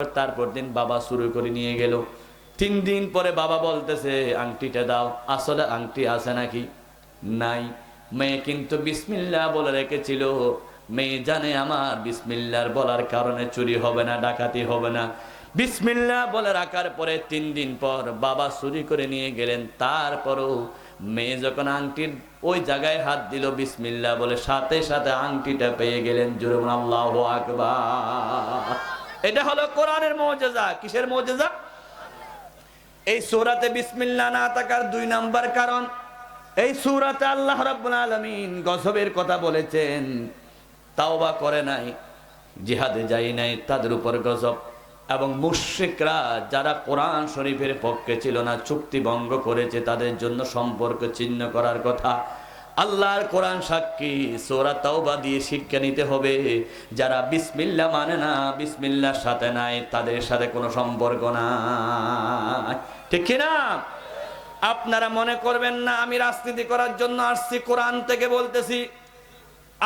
তারপর দিন বাবা শুরু করে নিয়ে গেল। তিন দিন পরে বাবা বলতেছে, আংটিটা দাও। আসলে আংটি আছে নাকি? নাই। মেয়ে কিন্তু বিসমিল্লা বলে রেখেছিল। মেয়ে জানে আমার বিসমিল্লার বলার কারণে চুরি হবে না, ডাকাতি হবে না। বিসমিল্লা বলে রাখার পরে তিন দিন পর বাবা চুরি করে নিয়ে গেলেন। তারপরও মেয়ে যখন আংটির ওই জায়গায় হাত দিল বিসমিল্লা বলে সাথে সাথে আংটিটা পেয়ে গেলেন। জুরুম আল্লাহ আকবার। এটা হলো কোরআনের মৌজেজা। কিসের মৌজেজা? এই সূরাতে বিসমিল্লাহ না থাকার দুই নাম্বার কারণ, এই সূরাতে আল্লাহ রাব্বুল আলামিন গজবের কথা বলেছেন, তাওবা করে নাই, জিহাদে যাই নাই, তাদের উপর গজব। এবং মুশরিকরা যারা কোরআন শরীফের পক্ষে ছিল না, চুক্তি ভঙ্গ করেছে, তাদের জন্য সম্পর্ক ছিন্ন করার কথা। আল্লাহর কোরআন সাক্ষী, সোরা তাওবা দিয়ে শিক্ষা নিতে হবে। যারা বিসমিল্লা মানে না, বিসমিল্লার সাথে নাই, তাদের সাথে কোনো সম্পর্ক নাই। ঠিক কিনা আপনারা মনে করবেন না, আমি রাজনীতি করার জন্য আসছি, কোরআন থেকে বলতেছি।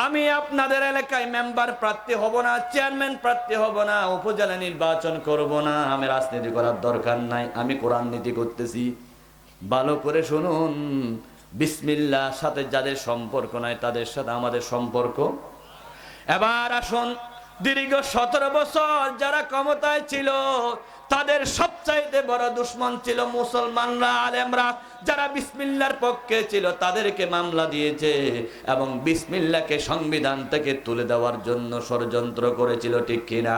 আমি আপনাদের এলাকায় মেম্বার প্রার্থী হব না, চেয়ারম্যান প্রার্থী হব না, উপজেলা নির্বাচন করব না, আমি রাজনীতি করার দরকার নাই, আমি কোরআন নীতি করতেছি। ভালো করে শুনুন বিসমিল্লাহ সাথে যাদের সম্পর্ক নাই, তাদের সাথে আমাদের সম্পর্ক। এবার আসুন, দীর্ঘ সতেরো বছর যারা ক্ষমতায় ছিল, তাদের সবচাইতে বড় দুশ্মন ছিল মুসলমানরা, আলেমরা। যারা বিসমিল্লার পক্ষে ছিল, তাদেরকে মামলা দিয়েছে এবং বিসমিল্লাকে সংবিধান থেকে তুলে দেওয়ার জন্য ষড়যন্ত্র করেছিল, ঠিক কিনা?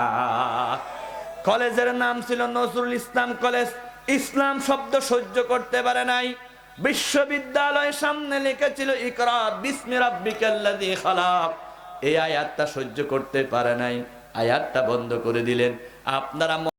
কলেজের নাম ছিল নজরুল ইসলাম কলেজ। ইসলাম শব্দ সহ্য করতে পারে নাই। বিশ্ববিদ্যালয়ের সামনে লিখেছিল, ইকরা বিসমি এই আয়াতটা সহ্য করতে পারে নাই। আয়াতটা বন্ধ করে দিলেন। আপনারা